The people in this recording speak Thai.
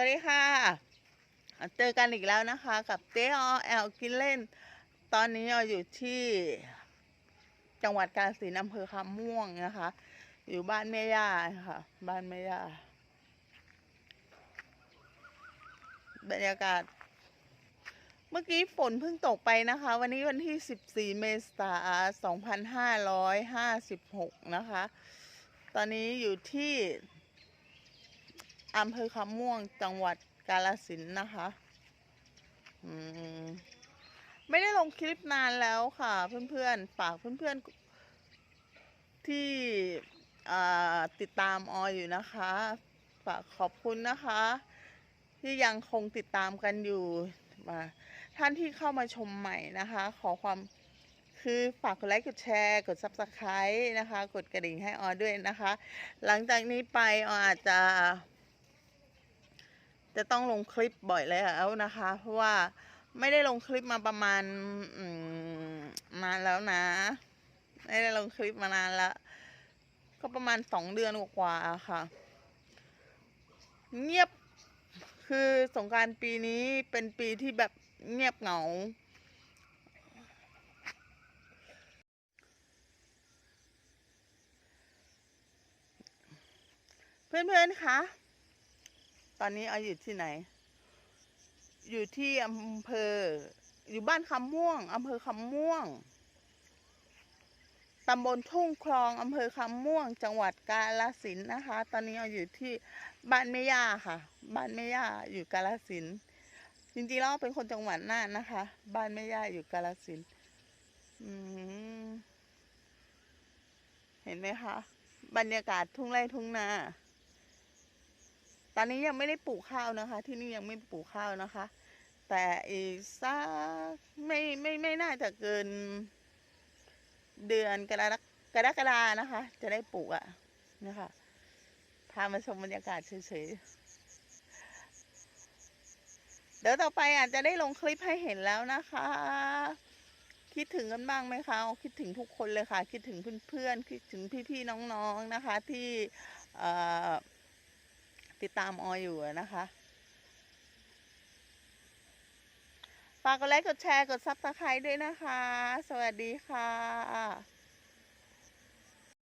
วัสดีค่ะ เจอกันอีกแล้วนะคะกับเจ๊อแอลกินเล่น ตอนนี้เราอยู่ที่จังหวัดกาฬสินธุ์อำเภอคำม่วงนะคะ อยู่บ้านแม่ย่าค่ะ บ้านแม่ย่าบรรยากาศ เมื่อกี้ฝนเพิ่งตกไปนะคะ วันนี้วันที่ 14 เมษายน 2556 นะคะ ตอนนี้อยู่ที่ อำเภอคำม่วงจังหวัดกาฬสินธุ์นะคะมไม่ได้ลงคลิปนานแล้วค่ะ เพื่อนๆฝากเพื่อนๆที่ติดตามออยอยู่นะคะ ฝากขอบคุณนะคะ ที่ยังคงติดตามกันอยู่มาท่านที่เข้ามาชมใหม่นะคะ ขอความคือฝากกดไลค์กดแชร์ กด subscribe นะคะ กดกระดิ่งให้ออด้วยนะคะ หลังจากนี้ไปอออาจจะ จะต้องลงคลิปบ่อยแล้วนะคะ เพราะว่าไม่ได้ลงคลิปมาประมาณมนานแล้วนะ ไม่ได้ลงคลิปมานานละก็ประมาณสองเดือนกว่าค่ะ เงียบคือสงการปีนี้เป็นปีที่แบบเงียบเหงา เพื่อนๆคะ ตอนนี้เอาอยู่ที่ไหน อยู่ที่อำเภอ อยู่บ้านคำม่วงอำเภอคำม่วงตำบลทุ่งคลองอำเภอคำม่วง จังหวัดกาฬสินนะคะ ตอนนี้เอาอยู่ที่บ้านแม่ย่าค่ะ บ้านแม่ย่าอยู่กาฬสิน จริงๆแล้วเป็นคนจังหวัดน่านนะคะ บ้านแม่ย่าอยู่กาฬสินเห็นไหมคะ บรรยากาศทุ่งไร่ทุ่งนา ตอนนี้ยังไม่ได้ปลูกข้าวนะคะ ที่นี่ยังไม่ปลูกข้าวนะคะ แต่อีกสักไม่ไม่ไม่น่าจะเกิน เดือนกรกกรกฎานะคะ จะได้ปลูกอะนะคะพามาชมบรรยากาศเฉยๆเดี๋ยวต่อไปอาจจะได้ลงคลิปให้เห็นแล้วนะคะ คิดถึงกันบ้างไหมคะ คิดถึงทุกคนเลยค่ะ คิดถึงเพื่อนๆ คิดถึงพี่ๆ น้องๆนะคะ ที่เอ่อ ติดตามออยอยู่นะคะฝากกดไลค์กดแชร์กดซับสไครต์ด้วยนะคะ สวัสดีค่ะ